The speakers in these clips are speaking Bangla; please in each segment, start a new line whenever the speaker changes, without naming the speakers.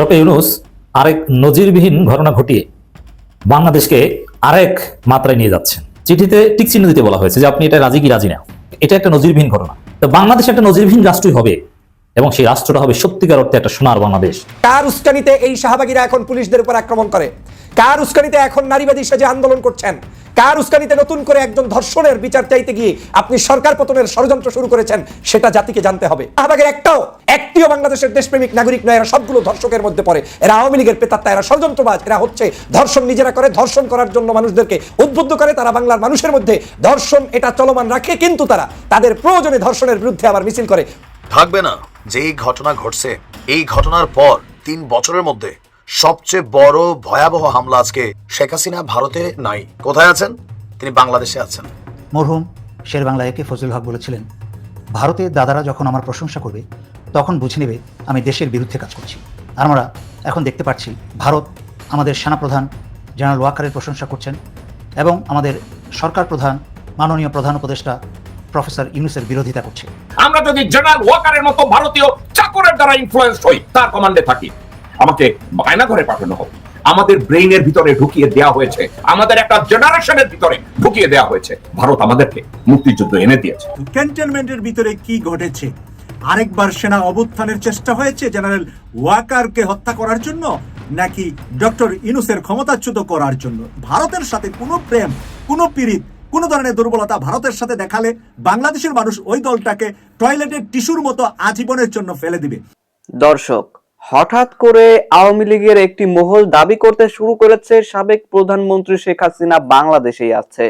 ডক্টর ইউনুস আরেক নজিরবিহীন ঘটনা ঘটিয়ে বাংলাদেশকে আরেক মাত্রায় নিয়ে যাচ্ছেন। চিঠিতে টিক চিহ্ন দিতে বলা হয়েছে যে আপনি এটা রাজি কি রাজি না। এটা একটা নজিরবিহীন ঘটনা। তো বাংলাদেশ একটা নজিরবিহীন রাষ্ট্রই হবে এবং সেই রাষ্ট্রটা হবে সত্যিকার অর্থে একটা সোনার বাংলাদেশ।
কার উস্কানিতে এই শাহবাগীরা এখন পুলিশদের উপর আক্রমণ করে? কার উস্কানিতে এখন নারীবাদী সেজে আন্দোলন করছেন? কার উস্কানিতে নতুন করে একজন ধর্ষণের বিচার চাইতে গিয়ে আপনি সরকার পতনের ষড়যন্ত্র শুরু করেছেন, সেটা জাতিকে জানতে হবে। শাহবাগের একটাও, একটিও বাংলাদেশের দেশপ্রেমিক নাগরিক নয়, এরা সবগুলো ধর্ষকের মধ্যে পড়ে। এরা আওয়ামী লীগের পেতাত্তা, এরা ষড়যন্ত্রবাজ, এরা হচ্ছে ধর্ষণ নিজেরা করে, ধর্ষণ করার জন্য মানুষদেরকে উদ্বুদ্ধ করে, তারা বাংলার মানুষের মধ্যে ধর্ষণ এটা চলমান রাখে কিন্তু তারা তাদের প্রয়োজনে ধর্ষণের বিরুদ্ধে আবার মিছিল করে।
থাকবে না যে ঘটনা ঘটছে, এই ঘটনার পর তিন বছরের মধ্যে সবচেয়ে বড় ভয়াবহ হামলা আজকে শেখ হাসিনা ভারতে নাই। কোথায় আছেন? তিনি বাংলাদেশে আছেন।
মরহুম শের বাংলা একে ফজলুল হক বলেছিলেন ভারতের দাদারা যখন আমার প্রশংসা করবে তখন বুঝে নেবে আমি দেশের বিরুদ্ধে কাজ করছি। আর আমরা এখন দেখতে পাচ্ছি ভারত আমাদের সেনাপ্রধান জেনারেল ওয়াকারের প্রশংসা করছেন এবং আমাদের সরকার প্রধান মাননীয় প্রধান উপদেষ্টা প্রফেসর ইউনুসের বিরোধিতা করছে।
আমরা যদি জেনারেল ওয়াকারের মতো ভারতীয় চাকরের দ্বারা ইনফ্লুয়েন্স হই তার কমান্ডে থাকি। আমাকে বায়না করে পাঠানো হোক। আমাদের ব্রেইনের ভিতরে ঢুকিয়ে দেওয়া হয়েছে। আমাদের একটা জেনারেশনের ভিতরে ঢুকিয়ে দেওয়া হয়েছে। ভারত আমাদেরকে মুক্তিযুদ্ধ এনে দিয়েছে।
ক্যান্টনমেন্টের ভিতরে কি ঘটেছে? আরেকবার সেনা অভ্যুত্থানের চেষ্টা হয়েছে জেনারেল ওয়াকারকে হত্যা করার জন্য নাকি ডক্টর ইনুসের ক্ষমতাচ্যুত করার জন্য? ভারতের সাথে কোনো প্রেম কোনো পীড়িত কোনো ধরনের দুর্বলতা ভারতের সাথে দেখালে বাংলাদেশের মানুষ ওই দলটাকে টয়লেটের টিস্যুর মতো আজীবনের জন্য ফেলে দিবে।
দর্শক হঠাৎ করে আওয়ামী লীগের একটি মহল দাবি করতে শুরু করেছে, সাবেক প্রধানমন্ত্রী শেখ হাসিনা বাংলাদেশেই আছে।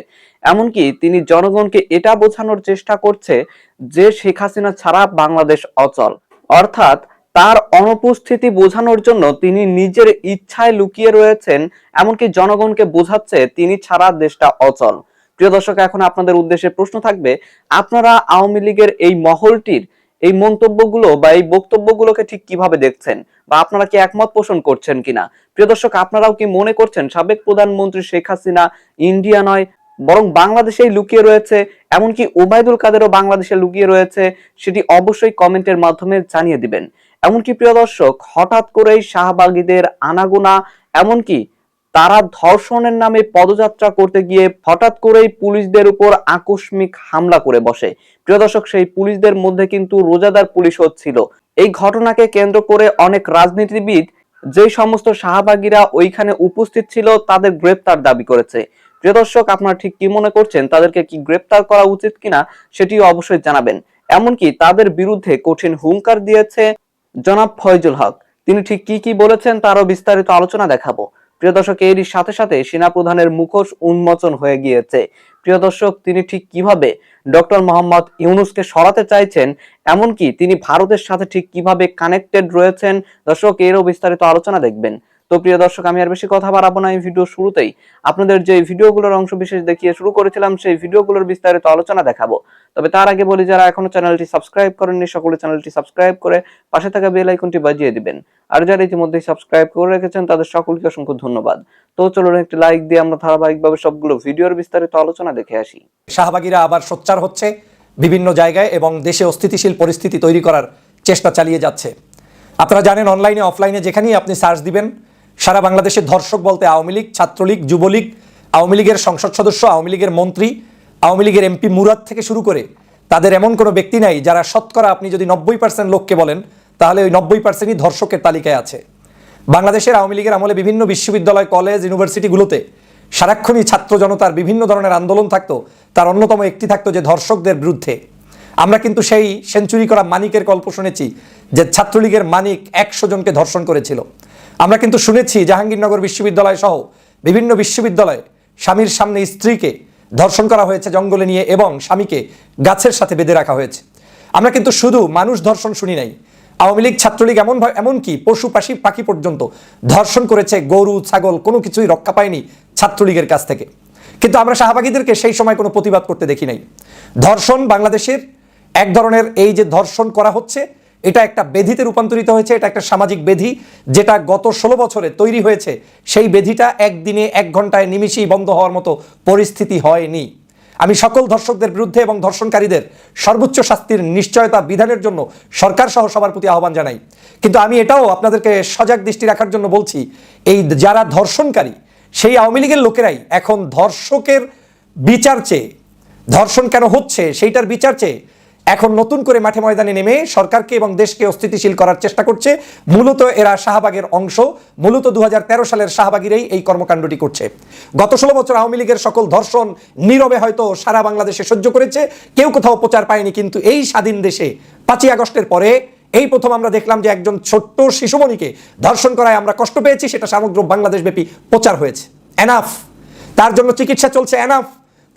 এমনকি তিনি জনগণকে এটা বোঝানোর চেষ্টা করছে যে শেখ হাসিনা ছাড়া বাংলাদেশ অচল। অর্থাৎ তার অনুপস্থিতি বোঝানোর জন্য তিনি নিজের ইচ্ছায় লুকিয়ে রয়েছেন, এমনকি জনগণকে বোঝাচ্ছে তিনি ছাড়া দেশটা অচল। প্রিয় দর্শক, এখন আপনাদের উদ্দেশ্যে প্রশ্ন থাকবে, আপনারা আওয়ামী লীগের এই মহলটির এই মন্তব্যগুলো বা এই বক্তব্যগুলোকে ঠিক কীভাবে দেখছেন? বা আপনারা কি একমত পোষণ করছেন কিনা? প্রিয় দর্শক, আপনারাও কি মনে করছেন সাবেক প্রধানমন্ত্রী শেখ হাসিনা ইন্ডিয়া নয়, বরং বাংলাদেশেই লুকিয়ে রয়েছে? এমনকি ওবায়দুল কাদেরও বাংলাদেশে লুকিয়ে রয়েছে, সেটি অবশ্যই কমেন্টের মাধ্যমে জানিয়ে দিবেন। এমনকি প্রিয় দর্শক, হঠাৎ করেই শাহবাগীদের আনাগোনা, এমনকি তারা ধর্ষণের নামে পদযাত্রা করতে গিয়ে হঠাৎ করেই পুলিশদের উপর আকস্মিক হামলা করে বসে। প্রিয় দর্শক, সেই পুলিশদের মধ্যে কিন্তু রোজাদার পুলিশও ছিল। এই ঘটনাকে কেন্দ্র করে অনেক রাজনীতিবিদ, যে সমস্ত শাহবাগীরা ওইখানে উপস্থিত ছিল, তাদের গ্রেপ্তার দাবি করেছে। প্রিয় দর্শক, আপনারা ঠিক কি মনে করছেন? তাদেরকে কি গ্রেপ্তার করা উচিত কিনা, সেটিও অবশ্যই জানাবেন। এমনকি তাদের বিরুদ্ধে কঠিন হুঙ্কার দিয়েছে জনাব ফয়জুল হক। তিনি ঠিক কি কি বলেছেন, তারও বিস্তারিত আলোচনা দেখাবো। প্রিয় দর্শক, এরই সাথে সাথে সেনা প্রধানের মুখোশ উন্মোচন হয়ে গিয়েছে। প্রিয় দর্শক, তিনি ঠিক কীভাবে ডক্টর মোহাম্মদ ইউনুসকে সরাতে চাইছেন, এমনকি তিনি ভারতের সাথে ঠিক কীভাবে কানেক্টেড রয়েছেন? দর্শক, এরও বিস্তারিত আলোচনা দেখবেন। তো প্রিয় দর্শক, আমি আর বেশি কথা বাড়াবো না এই ভিডিও শুরুতেই। আপনাদের যে ভিডিওগুলোর অংশ বিশেষ দেখিয়ে শুরু করেছিলাম, সেই ভিডিওগুলোর বিস্তারিত আলোচনা দেখাবো। তবে তার আগে বলি, যারা এখনও চ্যানেলটি সাবস্ক্রাইব করেননি, সকলে চ্যানেলটি সাবস্ক্রাইব করে পাশে থাকা বেল আইকনটি বাজিয়ে দিবেন। আর যারা ইতিমধ্যেই সাবস্ক্রাইব করে রেখেছেন, তাদের সকলকে অসংখ্য ধন্যবাদ। তো চলুন একটি লাইক দিয়ে আমরা ধারাবাহিকভাবে সবগুলো ভিডিওর বিস্তারিত আলোচনা দেখে আসি।
শাহবাগীরা আবার সোচ্চার হচ্ছে, বিভিন্ন জায়গায় এবং দেশে অস্থিতিশীল পরিস্থিতি তৈরি করার চেষ্টা চালিয়ে যাচ্ছে। আপনারা জানেন, অনলাইনে, অফলাইনে যেখানেই আপনি সার্চ দিবেন সারা বাংলাদেশের ধর্ষক বলতে আওয়ামী লীগ, ছাত্রলীগ, যুবলীগ, আওয়ামী লীগের সংসদ সদস্য, আওয়ামী লীগের মন্ত্রী, আওয়ামী লীগের এমপি মুরাদ থেকে শুরু করে তাদের এমন কোনো ব্যক্তি নাই যারা শতকরা আপনি যদি নব্বই পার্সেন্ট লোককে বলেন, তাহলে ওই নব্বই পার্সেন্টই ধর্ষকের তালিকায় আছে। বাংলাদেশের আওয়ামী লীগের আমলে বিভিন্ন বিশ্ববিদ্যালয়, কলেজ, ইউনিভার্সিটিগুলোতে সারাক্ষণই ছাত্র জনতার বিভিন্ন ধরনের আন্দোলন থাকতো, তার অন্যতম একটি থাকতো যে ধর্ষকদের বিরুদ্ধে। আমরা কিন্তু সেই সেঞ্চুরি করা মানিকের গল্প শুনেছি যে ছাত্রলীগের মানিক একশো জনকে ধর্ষণ করেছিল। আমরা কিন্তু শুনেছি জাহাঙ্গীরনগর বিশ্ববিদ্যালয় সহ বিভিন্ন বিশ্ববিদ্যালয়ে স্বামীর সামনে স্ত্রীকে ধর্ষণ করা হয়েছে জঙ্গলে নিয়ে এবং স্বামীকে গাছের সাথে বেঁধে রাখা হয়েছে। আমরা কিন্তু শুধু মানুষ ধর্ষণ শুনি নাই। আওয়ামী লীগ, ছাত্রলীগ এমন এমনকি পশু, পাশি, পাখি পর্যন্ত ধর্ষণ করেছে, গরু, ছাগল কোনো কিছুই রক্ষা পায়নি ছাত্রলীগের কাছ থেকে। কিন্তু আমরা শাহবাগীদেরকে সেই সময় কোনো প্রতিবাদ করতে দেখি নাই। ধর্ষণ বাংলাদেশের এক ধরনের এই যে ধর্ষণ করা হচ্ছে এটা একটা বেধিতে রূপান্তরিত হয়েছে, এটা একটা সামাজিক বেধি যেটা গত ষোলো বছরে তৈরি হয়েছে। সেই বেধিটা একদিনে এক ঘন্টায় নিমিষেই বন্ধ হওয়ার মতো পরিস্থিতি হয়নি। আমি সকল ধর্ষকদের বিরুদ্ধে এবং ধর্ষণকারীদের সর্বোচ্চ শাস্তির নিশ্চয়তা বিধানের জন্য সরকার সহ সবার প্রতি আহ্বান জানাই। কিন্তু আমি এটাও আপনাদেরকে সজাগ দৃষ্টি রাখার জন্য বলছি, এই যারা ধর্ষণকারী, সেই আওয়ামী লীগের লোকেরাই এখন ধর্ষকের বিচার চেয়ে, ধর্ষণ কেন হচ্ছে, সেইটার বিচার চেয়ে এখন নতুন করে মাঠে ময়দানে নেমে সরকারকে এবং দেশকে অস্থিতিশীল করার চেষ্টা করছে। মূলত এরা শাহবাগের অংশ। মূলত দু হাজার তেরো সালের শাহবাগিরাই এই কর্মকাণ্ডটি করছে। গত ষোলো বছর আওয়ামী লীগের সকল ধর্ষণ নীরবে হয়তো সারা বাংলাদেশে সহ্য করেছে। কেউ কোথাও প্রচার পায়নি, কিন্তু এই স্বাধীন দেশে পাঁচই আগস্টের পরে এই প্রথম আমরা দেখলাম যে একজন ছোট্ট শিশুমণিকে ধর্ষণ করায় আমরা কষ্ট পেয়েছি, সেটা সমগ্র বাংলাদেশ ব্যাপী প্রচার হয়েছে। এনাফ তার জন্য চিকিৎসা চলছে এনাফ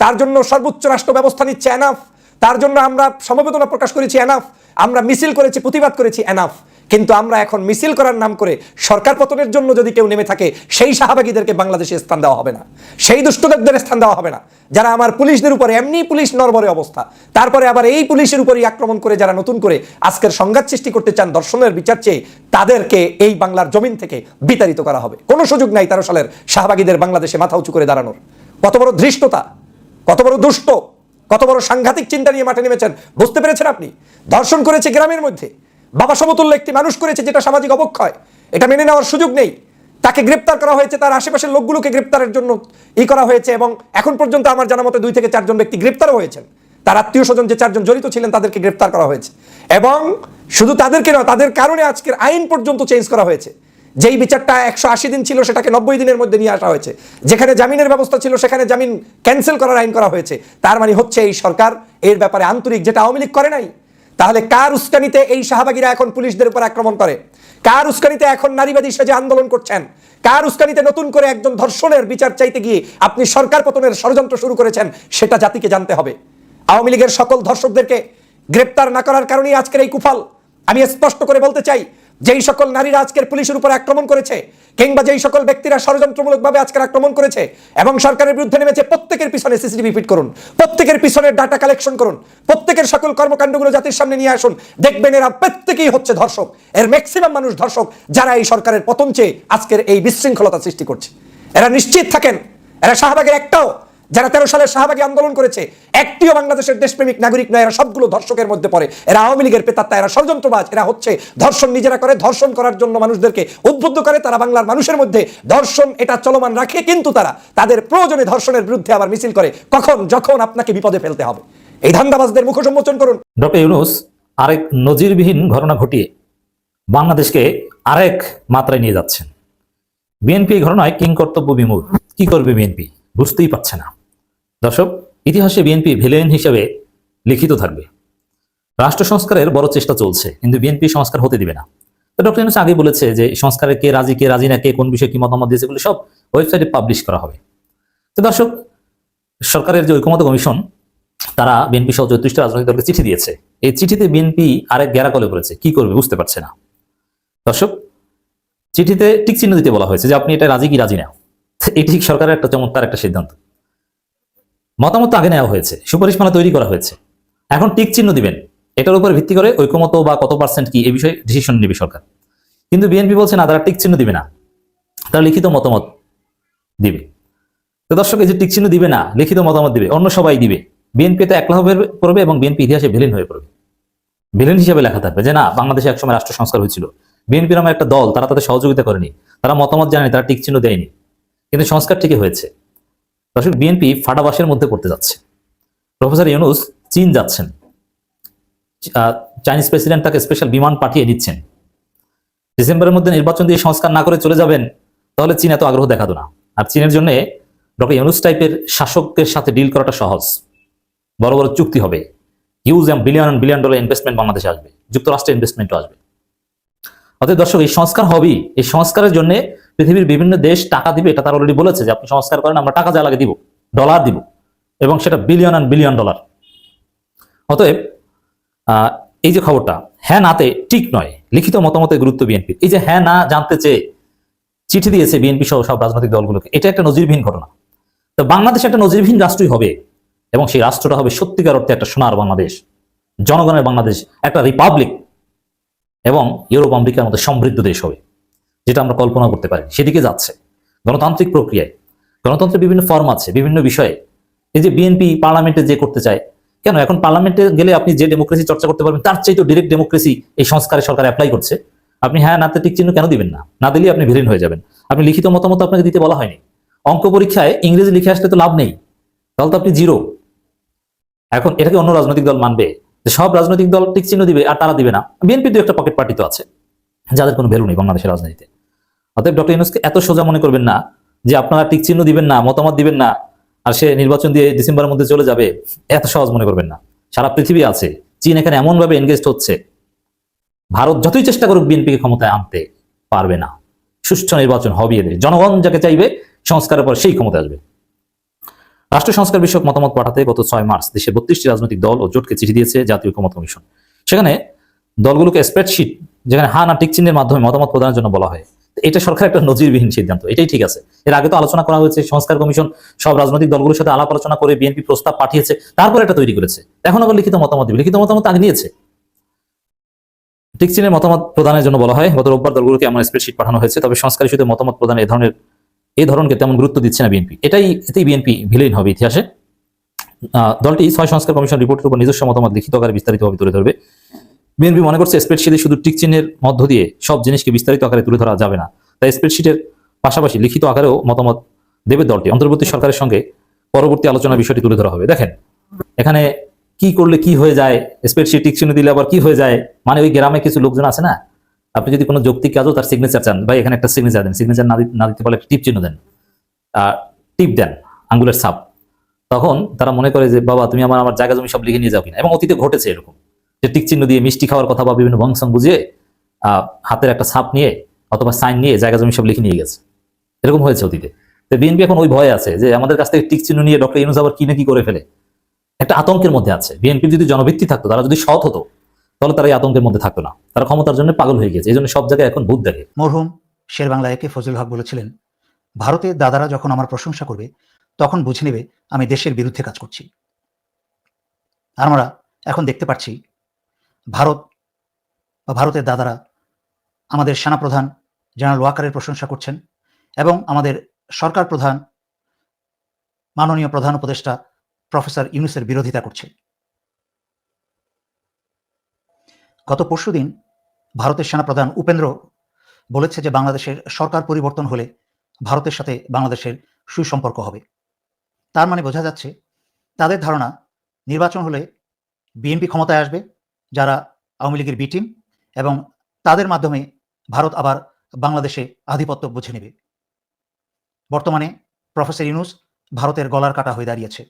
তার জন্য সর্বোচ্চ রাষ্ট্র ব্যবস্থা নিচ্ছে এনাফ তার জন্য আমরা সমবেদনা প্রকাশ করেছি এনাফ আমরা মিছিল করেছি, প্রতিবাদ করেছি এনাফ কিন্তু আমরা এখন মিছিল করার নাম করে সরকার পতনের জন্য যদি কেউ নেমে থাকে, সেই শাহবাগীদেরকে বাংলাদেশে স্থান দেওয়া হবে না। সেই দুষ্টদের স্থান দেওয়া হবে না। যারা আমার পুলিশদের উপরে, এমনি পুলিশ নরবরে অবস্থা। তারপরে আবার এই পুলিশের উপরেই আক্রমণ করে, যারা নতুন করে আজকের সংঘাত সৃষ্টি করতে চান, দর্শনের বিচার চেয়ে, তাদেরকে এই বাংলার জমিন থেকে বিতাড়িত করা হবে। কোনো সুযোগ নাই তেরো সালের শাহবাগীদের বাংলাদেশে মাথা উঁচু করে দাঁড়ানোর। কত বড় ধৃষ্টতা, কত বড় দুষ্ট। কত বড় সাংঘাতিক চিন্তা নিয়ে মাঠে নেমেছেন? বুঝতে পেরেছেন আপনি? ধর্ষণ করেছে গ্রামের মধ্যে। বাবা সমতুল্য একটি মানুষ করেছে যেটা সামাজিক অবক্ষয়। এটা মেনে নেওয়ার সুযোগ নেই। তাকে গ্রেপ্তার করা হয়েছে, তার আশেপাশের লোকগুলোকে গ্রেপ্তারের জন্য ই করা হয়েছে এবং এখন পর্যন্ত আমার জানা মতে দুই থেকে চারজন ব্যক্তি গ্রেপ্তারও হয়েছেন। তার আত্মীয় স্বজন যে চারজন জড়িত ছিলেন, তাদেরকে গ্রেপ্তার করা হয়েছে। এবং শুধু তাদেরকে নয়, তাদের কারণে আজকের আইন পর্যন্ত চেঞ্জ করা হয়েছে। যেই বিচারটা একশো আশি দিন ছিল সেটাকে নব্বই দিনের মধ্যে নিয়ে আসা হয়েছে। যেখানে জামিনের ব্যবস্থা ছিল সেখানে জামিন ক্যান্সেল করার আইন করা হয়েছে। তার মানে হচ্ছে এই সরকার এর ব্যাপারে আন্তরিক যেটা আওয়ামী লীগ করে নাই, তাহলে কার উস্কানিতে এই শাহবাগীরা এখন পুলিশদের উপর আক্রমণ করে? কার উস্কানিতে এখন নারীবাদী সেজে আন্দোলন করছেন? কার উস্কানিতে নতুন করে একজন ধর্ষণের বিচার চাইতে গিয়ে আপনি সরকার পতনের ষড়যন্ত্র শুরু করেছেন, সেটা জাতিকে জানতে হবে। আওয়ামী লীগের সকল ধর্ষকদেরকে গ্রেপ্তার না করার কারণেই আজকের এই কুফল। আমি স্পষ্ট করে বলতে চাই যেই সকল নারীরা আজকের পুলিশের উপর আক্রমণ করেছে, কিংবা যেই সকল ব্যক্তিরা ষড়যন্ত্রমূলকভাবে আজকের আক্রমণ করেছে এবং সরকারের বিরুদ্ধে নেমেছে, প্রত্যেকের পিছনে সিসিটিভি ফিট করুন, প্রত্যেকের পিছনে ডাটা কালেকশন করুন, প্রত্যেকের সকল কর্মকাণ্ডগুলো জাতির সামনে নিয়ে আসুন। দেখবেন এরা প্রত্যেকেই হচ্ছে ধর্ষক, এর ম্যাক্সিমাম মানুষ ধর্ষক, যারা এই সরকারের পতন চেয়ে আজকের এই বিশৃঙ্খলতা সৃষ্টি করছে। এরা নিশ্চিত থাকেন, এরা শাহবাগের একটাও যারা তেরো সালের শাহবাগী আন্দোলন করেছে, একটিও বাংলাদেশের দেশপ্রেমিক নাগরিক নয়, এরা সবগুলো ধর্ষকের মধ্যে পড়ে। এরা আওয়ামী লীগের পেতাত্তা, এরা ষড়যন্ত্রবাজ, এরা হচ্ছে ধর্ষণ, নিজেরা করে ধর্ষণ করার জন্য মানুষদেরকে উদ্বুদ্ধ করে, তারা বাংলার মানুষের মধ্যে ধর্ষণ এটা চলমান রাখে, কিন্তু তারা তাদের প্রয়োজনে ধর্ষণের বিরুদ্ধে আবার মিছিল করে, কখন, যখন আপনাকে বিপদে ফেলতে হবে। এই ধান্দাবাজদের মুখ সম্মোচন করুন।
ডক্টর ইউনুস, আরেক নজিরবিহীন ঘটনা ঘটিয়ে বাংলাদেশকে আরেক মাত্রায় নিয়ে যাচ্ছেন। বিএনপি ঘটনায় কিং কর্তব্য বিমূর কি করবে বিএনপি? বুঝতেই পারছে না। দর্শক, ইতিহাসে বিএনপি ভিলেন হিসেবে লিখিত থাকবে। রাষ্ট্র সংস্কারের বড় চেষ্টা চলছে, কিন্তু বিএনপি সংস্কার হতে দিবে না। ডক্টর ইউনুস আগে বলেছে যে সংস্কারে কে রাজি কে রাজি না, কে কোন বিষয়ে কি মতামত দিয়েছে এগুলো সব ওয়েবসাইটে পাবলিশ করা হবে। তো দর্শক, সরকারের যে ঐকমত্য কমিশন, তারা বিএনপি সহ চৌত্রিশটা রাজনৈতিক দলকে চিঠি দিয়েছে। এই চিঠিতে বিএনপি আরেক গ্যারাকলে করেছে কি করবে বুঝতে পারছে না। দর্শক, চিঠিতে টিক চিহ্ন দিতে বলা হয়েছে যে, আপনি এটা রাজি কি রাজি না। এটি সরকারের একটা চমৎকার একটা সিদ্ধান্ত। মতামত আগে নেওয়া হয়েছে সুপারিশমালা তৈরি করা হয়েছে। এখন টিক চিহ্ন দিবেন, এটার উপর ভিত্তি করে ঐকমত বা কত পার্সেন্ট কি, এই বিষয়ে ডিসিশন নেবে সরকার। কিন্তু বিএনপি বলছে, না, তারা টিক চিহ্ন দিবে না। তারা লিখিত মতামত দিবে। তো দর্শক, এই যে টিক চিহ্ন দিবে না, লিখিত মতামত দিবে, অন্য সবাই দিবে। বিএনপি তো একলা হয়ে পড়বে এবং বিএনপি ইতিহাসে ভিলেন হয়ে পড়বে। ভিলেন হিসেবে লেখা থাকবে যে, না, বাংলাদেশে একসময় রাষ্ট্র সংস্কার হয়েছিল। বিএনপি নামে একটা দল, তারা তাদের সহযোগিতা করেনি। তারা মতামত জানেনি তারা টিক চিহ্ন দেয়নি। কিন্তু সংস্কার ঠিকই হয়েছে। দর্শক বিএনপি ফাটাবাসের মধ্যে পড়তে যাচ্ছে। প্রফেসর ইউনুস চীন যাচ্ছেন। চাইনিজ প্রেসিডেন্ট তাকে স্পেশাল বিমান পাঠিয়ে দিচ্ছেন। ডিসেম্বরের মধ্যে নির্বাচন দিয়ে সংস্কার না করে চলে যাবেন, তাহলে চীন এত আগ্রহ দেখাতো না। আর চীনের জন্য ডক্টর ইউনুস টাইপের শাসকের সাথে ডিল করাটা সহজ। বড় বড় চুক্তি হবে। Huge billion billion dollar investment বাংলাদেশে আসবে। যুক্তরাষ্ট্রের ইনভেস্টমেন্টও আসবে। অতএব দর্শক, এই সংস্কার হবেই। এই সংস্কারের জন্য পৃথিবীর বিভিন্ন দেশ টাকা দিবে, এটা তার অলরেডি বলেছে যে আপনি সংস্কার করেন, আমরা টাকা যা লাগে দিব ডলার দিব, এবং সেটা বিলিয়ন অ্যান্ড বিলিয়ন ডলার অতএব এই যে খবরটা হ্যাঁ নাতে ঠিক নয়, লিখিত মতামতের গুরুত্ব বিএনপি। এই যে হ্যাঁ না জানতে চেয়ে চিঠি দিয়েছে বিএনপি সহ সব রাজনৈতিক দলগুলোকে, এটা একটা নজিরবিহীন ঘটনা। তো বাংলাদেশ একটা নজিরবিহীন রাষ্ট্রই হবে, এবং সেই রাষ্ট্রটা হবে সত্যিকার অর্থে একটা সোনার বাংলাদেশ, জনগণের বাংলাদেশ, একটা রিপাবলিক এবং ইউরোপ, আমেরিকার মতো সমৃদ্ধ দেশ হবে। যেটা আমরা কল্পনা করতে পারি। সেদিকে যাচ্ছে। গণতান্ত্রিক প্রক্রিয়ায়। গণতন্ত্রের বিভিন্ন ফর্ম আছে, বিভিন্ন বিষয়ে। এই যে বিএনপি পার্লামেন্টে যে করতে চায়, কেন এখন পার্লামেন্টে গেলে আপনি যে ডেমোক্রেসি চর্চা করতে পারবেন, তার চাইতে ডিরেক্ট ডেমোক্রেসি এই সংস্কারে সরকার অ্যাপ্লাই করছে। আপনি হ্যাঁ নাতে টিক চিহ্ন কেন দিবেন না? না দিলে আপনি ভিলেন হয়ে যাবেন। আপনি লিখিত মতামত আপনাকে দিতে বলা হয়নি। অঙ্ক পরীক্ষায় ইংরেজি লিখে আসলে তো লাভ নেই। তাহলে তো আপনি জিরো এখন এটাকে অন্য রাজনৈতিক দল মানবে যে সব রাজনৈতিক দল টিক চিহ্ন দিবে আর তারা দিবে না। বিএনপি তো একটা পকেট পার্টি তো আছে, যাদের কোনো ভ্যালু নেই বাংলাদেশের রাজনীতিতে। অতএব ডক্টর ইউনুসকে এত সোজা মনে করবেন না যে আপনারা টিক চিহ্ন দিবেন না, মতামত দিবেন না, আর সে নির্বাচন দিয়ে ডিসেম্বরের মধ্যে চলে যাবে, এত সহজ মনে করবেন না। সারা পৃথিবী আছে, চীন এখানে এমন ভাবে এনগেজড হচ্ছে, ভারত যতই চেষ্টা করুক বিএনপিকে ক্ষমতায় আনতে পারবে না। সুষ্ঠু নির্বাচন হবে এদের। জনগণ যাকে চাইবে, সংস্কারের পর সেই ক্ষমতা আসবে। রাষ্ট্র সংস্কার বিষয়ক মতামত পাঠাতে গত ছয় মার্চ দেশের বত্রিশটি রাজনৈতিক দল ও জোটকে চিঠি দিয়েছে জাতীয় ঐকমত কমিশন। সেখানে দলগুলোকে স্প্রেডশিট যেখানে হা না টিক চিহ্নের মাধ্যমে মতামত প্রদানের জন্য বলা হয়। এটা সরকার একটা নজিরবিহীন সিদ্ধান্ত, এটাই ঠিক আছে। এর আগে তো আলোচনা করা হয়েছে, সংস্কার কমিশন, সব রাজনৈতিক দলগুলোর সাথে আলাপ আলোচনা করে বিএনপি প্রস্তাব পাঠিয়েছে, তারপর এটা তৈরি করেছে। এখন আবার লিখিত মতামত দিবে, লিখিত মতামত আগে নিয়েছে। টিক চিহ্নের মতামত প্রদানের জন্য বলা হয়, গত রোববার দলগুলোকে এমন স্প্রেডশিট পাঠানো হয়েছে, তবে সংস্কার ইস্যুতে মতামত প্রদানের এই ধরনের এই ধরনকে তেমন গুরুত্ব দিচ্ছে না বিএনপি। এটাই, এতেই বিএনপি ভিলেন হবে ইতিহাসে। দলটি ছয় সংস্কার কমিশন রিপোর্টের উপর নিজস্ব মতামত লিখিত আকারে বিস্তারিতভাবে তুলে ধরবে। বিএনপি মনে করছে স্প্রেডশিটে শুধু টিক চিহ্নের মধ্য দিয়ে সব জিনিসকে বিস্তারিত আকারে তুলে ধরা যাবে না। তাই স্প্রেডশিটের পাশাপাশি লিখিত আকারেও মতামত দেবে দলটি। অন্তর্বর্তী সরকারের সঙ্গে পরবর্তী আলোচনা বিষয়টি তুলে ধরা হবে। দেখেন, এখানে কি করলে কি হয়ে যায়? স্প্রেডশিট টিক চিহ্ন দিলে আবার কি হয়ে যায়? মানে ওই গ্রামে কিছু লোকজন আছে না? আপনি যদি কোনো যৌক্তিক কাজও তার সিগনেচার চান, ভাই এখানে একটা সিগনেচার দেন। সিগনেচার না দিতে- পারলে টিপ চিহ্ন দেন। টিপ দেন আঙ্গুলের ছাপ তখন তারা মনে করে যে, বাবা, তুমি আমার আমার জায়গা জমি সব লিখে নিয়ে যাও কিনা? এবং অতীতে ঘটেছে এরকম। যে টিক চিহ্ন দিয়ে মিষ্টি খাওয়ার কথা বা বিভিন্ন বংশন বুঝিয়ে হাতের একটা ছাপ নিয়ে অথবা সাইন নিয়ে জায়গা জমি সব লিখে নিয়ে গেছে। এরকম হয়েছে অতীতে। তো বিএনপি এখন ওই ভয়ে আছে যে আমাদের কাছ থেকে টিক চিহ্ন নিয়ে ডক্টর ইউনুস আবার কি না কি করে ফেলে। একটা আতঙ্কের মধ্যে আছে। বিএনপির যদি জনভিত্তি থাকতো, তারা যদি সৎ হতো, তাহলে তারা এই আতঙ্কের মধ্যে থাকতো না। তারা ক্ষমতার জন্য পাগল হয়ে গেছে এই জন্য সব জায়গায় এখন ভূত দেখে।
মরহুম শের বাংলা একে ফজল হক বলেছিলেন ভারতের দাদারা যখন আমার প্রশংসা করবে, তখন বুঝে নেবে আমি দেশের বিরুদ্ধে কাজ করছি। আমরা এখন দেখতে পাচ্ছি ভারত বা ভারতের দাদারা আমাদের সেনাপ্রধান জেনারেল ওয়াকারের প্রশংসা করছেন এবং আমাদের সরকার প্রধান, মাননীয় প্রধান উপদেষ্টা প্রফেসর ইউনুসের বিরোধিতা করছে গত পরশুদিন ভারতের সেনাপ্রধান উপেন্দ্র বলেছে যে বাংলাদেশের সরকার পরিবর্তন হলে ভারতের সাথে বাংলাদেশের সুসম্পর্ক হবে। তার মানে বোঝা যাচ্ছে তাদের ধারণা নির্বাচন হলে বিএনপি ক্ষমতায় আসবে যারা আওয়ামী লীগের বি টিম এবং তাদের মাধ্যমে ভারত আবার বাংলাদেশে আধিপত্য বুঝে নেবে। বর্তমানে প্রফেসর ইউনুস ভারতের গলার কাটা হয়ে দাঁড়িয়েছে।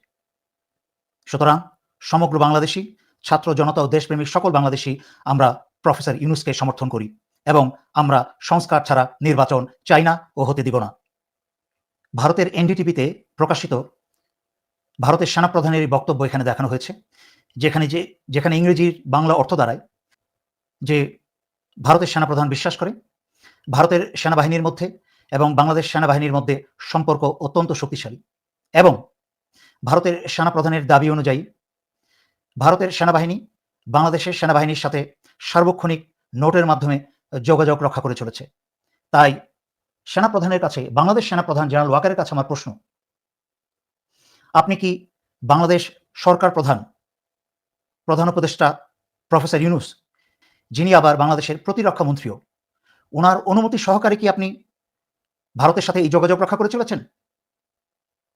সুতরাং সমগ্র বাংলাদেশি ছাত্র জনতা ও দেশপ্রেমিক সকল বাংলাদেশি আমরা প্রফেসর ইউনুসকে সমর্থন করি এবং আমরা সংস্কার ছাড়া নির্বাচন চাই না ও হতে দিব না। ভারতের এনডিটিভিতে প্রকাশিত ভারতের সেনাপ্রধানের এই বক্তব্য এখানে দেখানো হয়েছে। যেখানে যে, যেখানে ইংরেজির বাংলা অর্থ দাঁড়ায়, যে ভারতের সেনাপ্রধান বিশ্বাস করে, ভারতের সেনাবাহিনীর মধ্যে এবং বাংলাদেশ সেনাবাহিনীর মধ্যে সম্পর্ক অত্যন্ত শক্তিশালী এবং ভারতের সেনাপ্রধানের দাবি অনুযায়ী ভারতের সেনাবাহিনী বাংলাদেশের সেনাবাহিনীর সাথে সার্বক্ষণিক নোটের মাধ্যমে যোগাযোগ রক্ষা করে চলেছে। তাই সেনাপ্রধানের কাছে, বাংলাদেশ সেনাপ্রধান জেনারেল ওয়াকারের কাছে আমার প্রশ্ন, আপনি কি বাংলাদেশ সরকার প্রধান প্রধান উপদেষ্টা প্রফেসর ইউনুস, যিনি আবার বাংলাদেশের প্রতিরক্ষা মন্ত্রীও ওনার অনুমতি সহকারে কি আপনি ভারতের সাথে এই যোগাযোগ রক্ষা করে চলেছেন?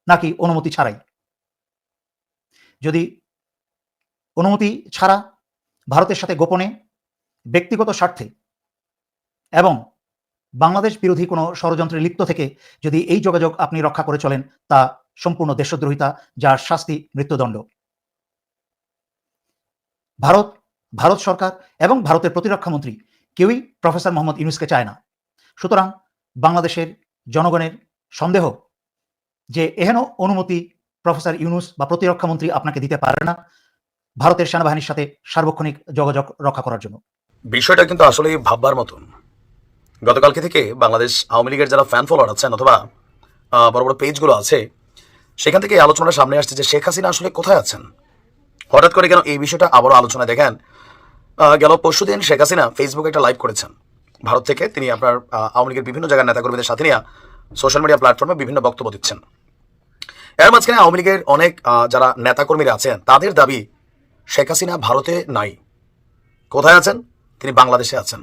নাকি অনুমতি ছাড়াই? যদি অনুমতি ছাড়া ভারতের সাথে গোপনে, ব্যক্তিগত স্বার্থে এবং বাংলাদেশ বিরোধী কোনো ষড়যন্ত্রে লিপ্ত থেকে যদি এই যোগাযোগ আপনি রক্ষা করে চলেন, তা সম্পূর্ণ দেশদ্রোহিতা, যার শাস্তি মৃত্যুদণ্ড। ভারত ভারত সরকার এবং ভারতের প্রতিরক্ষা মন্ত্রী কেউই প্রফেসর মোহাম্মদ ইউনুসকে চায় না। সুতরাং বাংলাদেশের জনগণের সন্দেহ যে এহেন অনুমতি প্রফেসর ইউনুস বা প্রতিরক্ষা মন্ত্রী আপনাকে দিতে পারে না ভারতের সেনাবাহিনীর সাথে সার্বক্ষণিক যোগাযোগ রক্ষা করার জন্য।
বিষয়টা কিন্তু আসলে ভাববার মতন। গতকালকে থেকে বাংলাদেশ আওয়ামী লীগের যারা ফ্যান ফলোয়ার আছেন অথবা বড় বড় পেজগুলো আছে, সেখান থেকে আলোচনাটা সামনে আসছে যে শেখ হাসিনা আসলে কোথায় আছেন? হঠাৎ করে কেন এই বিষয়টা আবারও আলোচনায় দেখেন। গেল পরশুদিন শেখ হাসিনা ফেসবুকে একটা লাইভ করেছেন। ভারত থেকে তিনি আপনার আওয়ামী লীগের বিভিন্ন জায়গার নেতাকর্মীদের সাথে নিয়ে সোশ্যাল মিডিয়া প্ল্যাটফর্মে বিভিন্ন বক্তব্য দিচ্ছেন। এর মাঝখানে আওয়ামী লীগের অনেক যারা নেতাকর্মীরা আছেন, তাদের দাবি শেখ হাসিনা ভারতে নাই। কোথায় আছেন? তিনি বাংলাদেশে আছেন।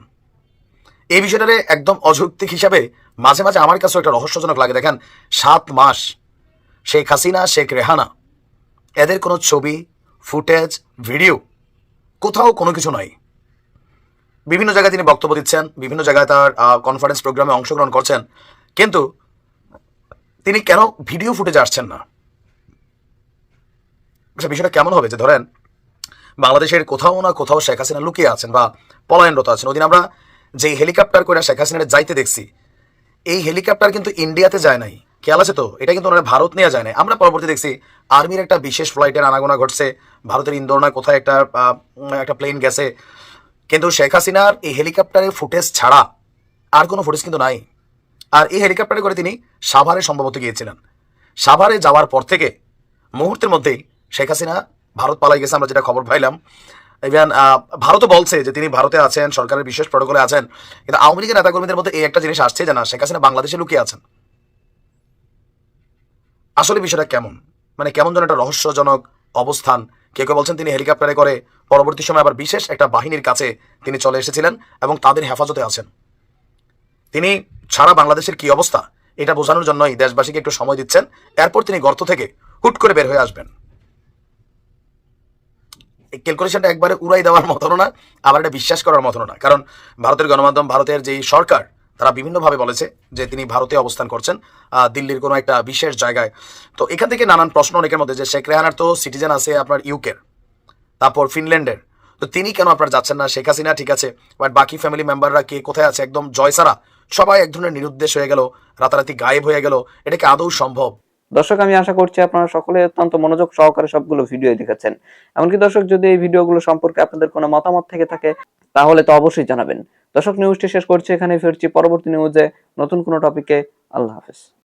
এই বিষয়টারে একদম অযৌক্তিক হিসাবে মাঝে মাঝে আমার কাছেও একটা রহস্যজনক লাগে। দেখেন, সাত মাস শেখ হাসিনা, শেখ রেহানা, এদের কোনো ছবি ফুটেজ, ভিডিও, কোথাও কোনো কিছু নাই। বিভিন্ন জায়গায় তিনি বক্তব্য দিচ্ছেন, বিভিন্ন জায়গায় তার কনফারেন্স প্রোগ্রামে অংশগ্রহণ করছেন। কিন্তু তিনি কেন ভিডিও ফুটেজ আসছেন না? আচ্ছা বিষয়টা কেমন হবে? যে ধরেন, বাংলাদেশের কোথাও না কোথাও শেখ হাসিনা লুকিয়ে আছেন বা পলায়নরত আছেন। ওদিন আমরা যে হেলিকপ্টার করে শেখ হাসিনার যাইতে দেখছি, এই হেলিকপ্টার কিন্তু ইন্ডিয়াতে যায় নাই। খেয়াল আছে তো? এটা কিন্তু ওনারা ভারত নিয়ে যায় না আমরা পরবর্তী দেখছি, আর্মির একটা বিশেষ ফ্লাইটের আনাগোনা ঘটছে। ভারতের ইন্দোর না কোথায় একটা একটা প্লেন গেছে। কিন্তু শেখ হাসিনার এই হেলিকপ্টারের ফুটেজ ছাড়া আর কোনো ফুটেজ কিন্তু নাই। আর এই হেলিকপ্টারে করে তিনি সাভারে সম্ভবত গিয়েছিলেন। সাভারে যাওয়ার পর থেকে মুহূর্তের মধ্যেই শেখ হাসিনা ভারত পালাই গেছে, আমরা যেটা খবর পাইলাম। ইভেন ভারতও বলছে যে তিনি ভারতে আছেন, সরকারের বিশেষ প্রটোকলে আছেন। কিন্তু আওয়ামী লীগের নেতাকর্মীদের মধ্যে এই একটা জিনিস আসছে যে না, শেখ হাসিনা বাংলাদেশে লুকিয়ে আছেন। আসলে বিষয়টা কেমন? মানে কেমন যেন একটা রহস্যজনক অবস্থান। কেউ কেউ বলছেন তিনি হেলিকপ্টারে করে পরবর্তী সময় আবার বিশেষ একটা বাহিনীর কাছে তিনি চলে এসেছিলেন এবং তাদের হেফাজতে আছেন। তিনি সারা বাংলাদেশের কি অবস্থা? এটা বোঝানোর জন্যই দেশবাসীকে একটু সময় দিচ্ছেন। এরপর তিনি গর্ত থেকে হুট করে বের হয়ে আসবেন। ক্যালকুলেশনটা একবারে উড়াই দেওয়ার মতনও না, আবার এটা বিশ্বাস করার মতনও না। কারণ ভারতের গণমাধ্যম, ভারতের যেই সরকার তারা বিভিন্নভাবে বলেছে যে তিনি ভারতে অবস্থান করছেন দিল্লির কোনো একটা বিশেষ জায়গায়। তো এখান থেকে নানান প্রশ্ন অনেকের মধ্যে যে শেখ রেহানার তো সিটিজেন আছে আপনার ইউকের, তারপর ফিনল্যান্ডের। তো তিনি কেন আপনার যাচ্ছেন না? শেখ হাসিনা ঠিক আছে বাট বাকি ফ্যামিলি মেম্বাররা কে, কোথায় আছে? একদম জয়সারা। সবাই এক ধরনের নিরুদ্দেশ হয়ে গেল, রাতারাতি গায়েব হয়ে গেল। এটাকে আদৌ সম্ভব?
দর্শক, আমি আশা করছি আপনারা সকলে অত্যন্ত মনোযোগ সহকারে সবগুলো ভিডিও দেখেছেন। এমনকি দর্শক, যদি এই ভিডিওগুলো সম্পর্কে আপনাদের কোনো মতামত থেকে থাকে, তাহলে তো অবশ্যই জানাবেন। দর্শক নিউজটি শেষ করছি এখানে ফিরছি। পরবর্তী নিউজে নতুন কোনো টপিকে আল্লাহ হাফেজ।